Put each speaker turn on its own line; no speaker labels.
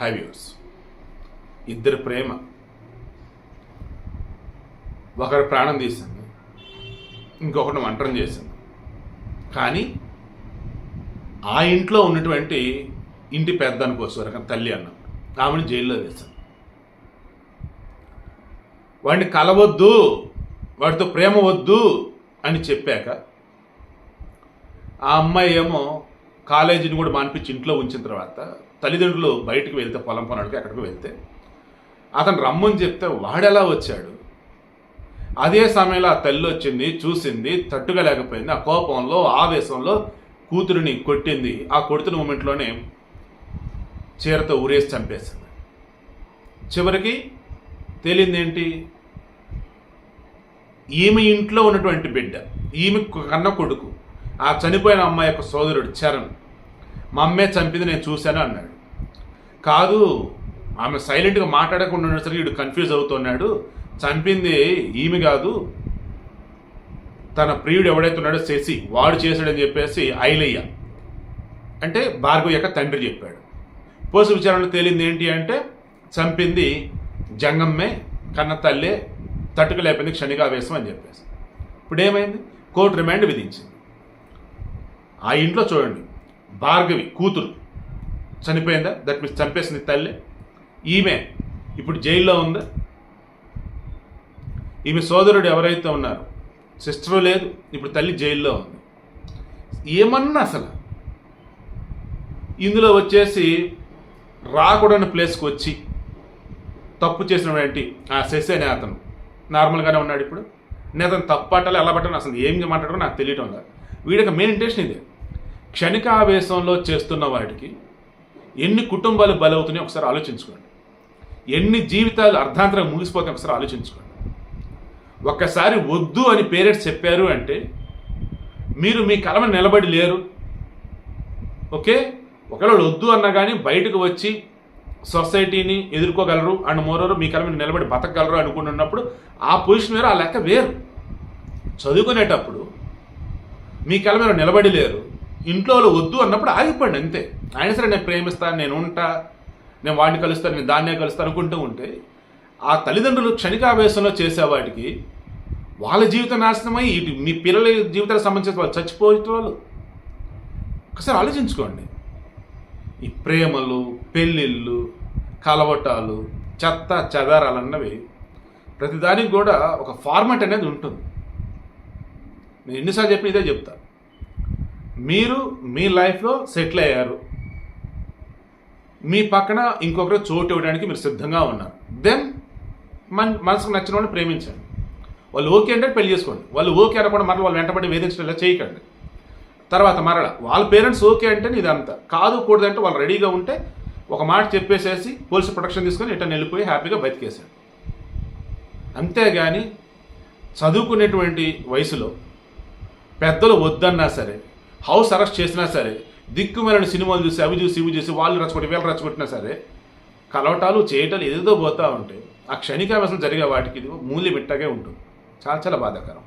హైవ్యూర్స్ ఇద్దరు ప్రేమ. ఒకరి ప్రాణం తీసింది. ఇంకొకరిని ఒంటరం చేసింది. కానీ ఆ ఇంట్లో ఉన్నటువంటి ఇంటి పెద్ద అనుకోవచ్చు తల్లి అన్న ఆమెను జైల్లో వేశాను వాడిని కలవద్దు వాడితో ప్రేమ వద్దు అని చెప్పాక ఆ అమ్మాయి ఏమో కాలేజీని కూడా మానిపించి ఇంట్లో ఉంచిన తర్వాత తల్లిదండ్రులు బయటకు వెళ్తే పొలం పనులకి అక్కడికి వెళ్తే అతను రమ్మని చెప్తే వాడెలా వచ్చాడు? అదే సమయంలో ఆ తల్లి వచ్చింది చూసింది తట్టుగా లేకపోయింది. ఆ కోపంలో ఆవేశంలో కూతురిని కొట్టింది. ఆ కొడుతున్న మూమెంట్లోనే చీరతో ఊరేసి చంపేసింది. చివరికి తేలిందేంటి? ఈమె ఇంట్లో ఉన్నటువంటి బిడ్డ ఈమె కన్న కొడుకు ఆ చనిపోయిన అమ్మాయి యొక్క సోదరుడు చరణ్ మా అమ్మే చంపింది నేను చూశాను అన్నాడు. కాదు ఆమె సైలెంట్గా మాట్లాడకుండా ఉండేసరికి వీడు కన్ఫ్యూజ్ అవుతున్నాడు చంపింది ఈమె కాదు తన ప్రియుడు ఎవడైతే ఉన్నాడో శశి వాడు చేశాడని చెప్పేసి ఐలయ్య అంటే భార్గవ్ యొక్క తండ్రి చెప్పాడు. పోసు విచారణలో తేలింది ఏంటి అంటే చంపింది జంగమ్మే కన్న తల్లే తట్టుకలేపింది క్షణికావేశం అని చెప్పేసి. ఇప్పుడు ఏమైంది కోర్టు రిమాండ్ విధించింది. ఆ ఇంట్లో చూడండి. భార్గవి కూతురు. చనిపోయిందా? దట్ మీన్స్ చంపేసింది తల్లి. ఈమె ఇప్పుడు జైల్లో ఉందా? ఈమె సోదరుడు ఎవరైతే ఉన్నారు సిస్టరు లేదు ఇప్పుడు తల్లి జైల్లో ఉంది. ఏమన్నా అసలు? ఇందులో వచ్చేసి రాకూడని ప్లేస్కి వచ్చి తప్పు చేసినటువంటి ఆ శశి అనే అతను. నార్మల్గానే ఉన్నాడు ఇప్పుడు. నేను అతను తప్పు పట్టాలి ఎలా పట్టాలి అసలు ఏం మాట్లాడడం నాకు తెలియటం లేదు. వీడికి మెయిన్ ఇంటెన్షన్ ఇదే. క్షణికావేశంలో చేస్తున్న వాటికి ఎన్ని కుటుంబాలు బలవుతున్నాయి ఒకసారి ఆలోచించుకోండి. ఎన్ని జీవితాలు అర్ధాంతరం ముగిసిపోతాయి ఒకసారి ఆలోచించుకోండి. ఒక్కసారి వద్దు అని పేరెంట్స్ చెప్పారు అంటే మీరు మీ కలమ నిలబడి లేరు. ఓకే? ఒకవేళ వద్దు అన్నా కానీ బయటకు వచ్చి సొసైటీని ఎదుర్కోగలరు అండ్ మోరోరు మీ కలమ నిలబడి బతకగలరు అనుకుంటున్నప్పుడు ఆ పొజిషన్ వేరు ఆ లెక్క వేరు. చదువుకునేటప్పుడు మీ కలమ నిలబడి లేరు. ఇంట్లో వాళ్ళు వద్దు అన్నప్పుడు ఆగిపోండి అంతే. ఆయన సరే నేను ప్రేమిస్తాను నేను ఉంటా నేను వాడిని కలుస్తాను నేను దాన్నే కలుస్తాను అనుకుంటూ ఉంటే ఆ తల్లిదండ్రులు క్షణికావేశంలో చేసేవాటికి వాళ్ళ జీవిత నాశనమై ఇటు మీ పిల్లల జీవితాలకు సంబంధించిన వాళ్ళు చచ్చిపోయే వాళ్ళు. ఒకసారి ఆలోచించుకోండి. ఈ ప్రేమలు పెళ్ళిళ్ళు కలవటాలు చెత్త చెదారాలు అన్నవి ప్రతిదానికి కూడా ఒక ఫార్మాట్ అనేది ఉంటుంది. నేను ఎన్నిసార్లు చెప్పిన ఇదే చెప్తా. మీరు మీ లైఫ్లో సెటిల్ అయ్యారు. మీ పక్కన ఇంకొకరు చోటు ఇవ్వడానికి మీరు సిద్ధంగా ఉన్నారు. దెన్ మన మనసుకు నచ్చిన వాళ్ళని ప్రేమించండి. వాళ్ళు ఓకే అంటే పెళ్ళి చేసుకోండి. వాళ్ళు ఓకే అనకుండా మరల వాళ్ళు వెంటబడి వేధించడం ఇలా చేయకండి. తర్వాత మరల వాళ్ళ పేరెంట్స్ ఓకే అంటే ఇదంతా. కాదు కూడదంటే వాళ్ళు రెడీగా ఉంటే ఒక మాట చెప్పేసేసి పోలీసు ప్రొటెక్షన్ తీసుకొని ఇటన్ వెళ్ళిపోయి హ్యాపీగా బతికేశాడు అంతేగాని చదువుకునేటువంటి వయసులో పెద్దలు వద్దన్నా సరే హౌస్ అరెస్ట్ చేసినా సరే దిక్కుమలని సినిమాలు చూసి అవి చూసి ఇవి చూసి వాళ్ళు రచ్చగొట్టి వీళ్ళు రచ్చగొట్టినా సరే కలవటాలు చేయటాలు ఏదేదో పోతూ ఉంటే ఆ క్షణికావేశం జరిగే వాటికి ఇది మూల్యం ఉంటుంది. చాలా చాలా బాధాకరం.